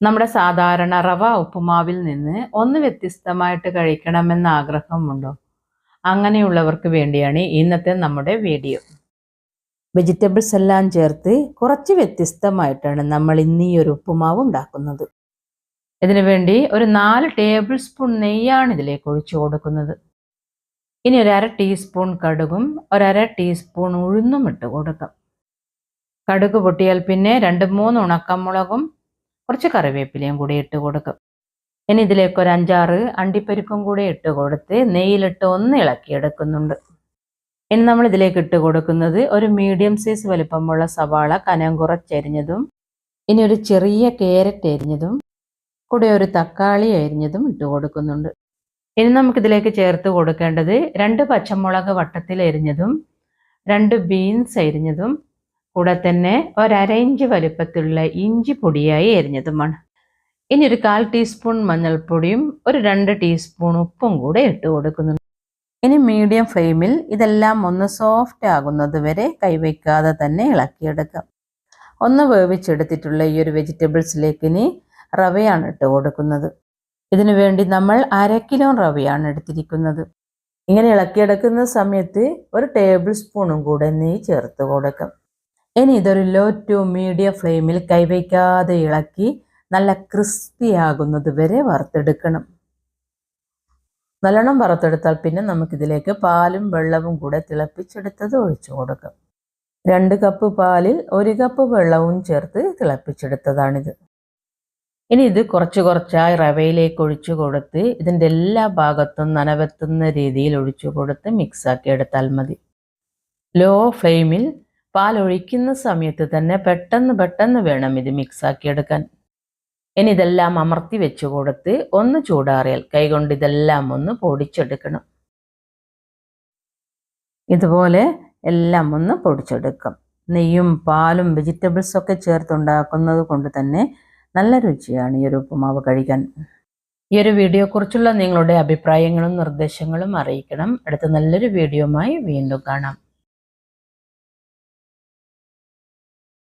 നമ്മുടെ സാധാരണ റവ ഉപ്പുമാവിൽ നിന്ന് ഒന്ന് വ്യത്യസ്തമായിട്ട് കഴിക്കണമെന്ന ആഗ്രഹമുണ്ടോ? അങ്ങനെയുള്ളവർക്ക് വേണ്ടിയാണ് ഇന്നത്തെ നമ്മുടെ വീഡിയോ. വെജിറ്റബിൾസ് എല്ലാം ചേർത്ത് കുറച്ച് വ്യത്യസ്തമായിട്ടാണ് നമ്മൾ ഇന്ന് ഈ ഒരു ഉപ്പുമാവ് ഉണ്ടാക്കുന്നത്. ഇതിനു വേണ്ടി ഒരു നാല് ടേബിൾ സ്പൂൺ നെയ്യാണ് ഇതിലേക്ക് ഒഴിച്ചു കൊടുക്കുന്നത്. ഇനി ഒരു അര ടീസ്പൂൺ കടുകും ഒരര ടീസ്പൂൺ ഉഴുന്നും ഇട്ട് കൊടുക്കാം. കടുക് പൊട്ടിയാൽ പിന്നെ രണ്ട് മൂന്ന് ഉണക്കമുളകും കുറച്ച് കറിവേപ്പിലയും കൂടി ഇട്ട് കൊടുക്കും. ഇനി ഇതിലേക്ക് ഒരു അഞ്ചാറ് അണ്ടിപ്പരിപ്പും കൂടി ഇട്ട് കൊടുത്ത് നെയ്യിലിട്ട് ഒന്ന് ഇളക്കിയെടുക്കുന്നുണ്ട്. ഇനി നമ്മൾ ഇതിലേക്ക് ഇട്ട് കൊടുക്കുന്നത് ഒരു മീഡിയം സൈസ് വലിപ്പമുള്ള സവാള കനം കുറച്ചരിഞ്ഞതും ഇനി ഒരു ചെറിയ ക്യാരറ്റ് അരിഞ്ഞതും കൂടെ ഒരു തക്കാളി അരിഞ്ഞതും ഇട്ട് കൊടുക്കുന്നുണ്ട്. ഇനി നമുക്കിതിലേക്ക് ചേർത്ത് കൊടുക്കേണ്ടത് രണ്ട് പച്ചമുളക് വട്ടത്തിൽ എരിഞ്ഞതും രണ്ട് ബീൻസ് അരിഞ്ഞതും കൂടെ തന്നെ ഒരര ഇഞ്ച് വലുപ്പത്തിലുള്ള ഇഞ്ചി പൊടിയായി എരിഞ്ഞതുമാണ്. ഇനി ഒരു കാൽ ടീസ്പൂൺ മഞ്ഞൾപ്പൊടിയും ഒരു രണ്ട് ടീസ്പൂൺ ഉപ്പും കൂടെ ഇട്ട് കൊടുക്കുന്നു. ഇനി മീഡിയം ഫ്ലെയിമിൽ ഇതെല്ലാം ഒന്ന് സോഫ്റ്റ് ആകുന്നത് വരെ കൈവയ്ക്കാതെ തന്നെ ഇളക്കിയെടുക്കാം. ഒന്ന് വേവിച്ചെടുത്തിട്ടുള്ള ഈ ഒരു വെജിറ്റബിൾസിലേക്ക് ഇനി റവയാണ് ഇട്ട് കൊടുക്കുന്നത്. ഇതിനു വേണ്ടി നമ്മൾ അര കിലോ റവയാണ് എടുത്തിരിക്കുന്നത്. ഇങ്ങനെ ഇളക്കിയെടുക്കുന്ന സമയത്ത് ഒരു ടേബിൾ സ്പൂണും കൂടെ നെയ്യ് ചേർത്ത് കൊടുക്കാം. ഇനി ഇതൊരു ലോ ടു മീഡിയം ഫ്ലെയിമിൽ കൈവയ്ക്കാതെ ഇളക്കി നല്ല ക്രിസ്പി ആകുന്നത് വരെ വറുത്തെടുക്കണം. നല്ലോണം വറുത്തെടുത്താൽ പിന്നെ നമുക്കിതിലേക്ക് പാലും വെള്ളവും കൂടെ തിളപ്പിച്ചെടുത്തത് ഒഴിച്ചു കൊടുക്കാം. രണ്ട് കപ്പ് പാലിൽ ഒരു കപ്പ് വെള്ളവും ചേർത്ത് തിളപ്പിച്ചെടുത്തതാണിത്. ഇനി ഇത് കുറച്ച് കുറച്ചായി റവയിലേക്ക് ഒഴിച്ചു കൊടുത്ത് ഇതിന്റെ എല്ലാ ഭാഗത്തും നനവെത്തുന്ന രീതിയിൽ ഒഴിച്ചു കൊടുത്ത് മിക്സാക്കി എടുത്താൽ മതി. ലോ ഫ്ലെയിമിൽ പാൽ ഒഴിക്കുന്ന സമയത്ത് തന്നെ പെട്ടെന്ന് പെട്ടെന്ന് വേണം ഇത് മിക്സാക്കി എടുക്കാൻ ഇനി ഇതെല്ലാം അമർത്തി വെച്ച് കൊടുത്ത് ഒന്ന് ചൂടാറിയാൽ കൈകൊണ്ട് ഇതെല്ലാം ഒന്ന് പൊടിച്ചെടുക്കണം. ഇതുപോലെ എല്ലാം ഒന്ന് പൊടിച്ചെടുക്കും. നെയ്യും പാലും വെജിറ്റബിൾസ് ഒക്കെ ചേർത്തുണ്ടാക്കുന്നത് കൊണ്ട് തന്നെ നല്ല രുചിയാണ് ഈ ഒരു ഉപ്പുമാവ് കഴിക്കാൻ. ഈ ഒരു വീഡിയോയെക്കുറിച്ചുള്ള നിങ്ങളുടെ അഭിപ്രായങ്ങളും നിർദ്ദേശങ്ങളും അറിയിക്കണം. അടുത്ത നല്ലൊരു വീഡിയോയുമായി വീണ്ടും കാണാം.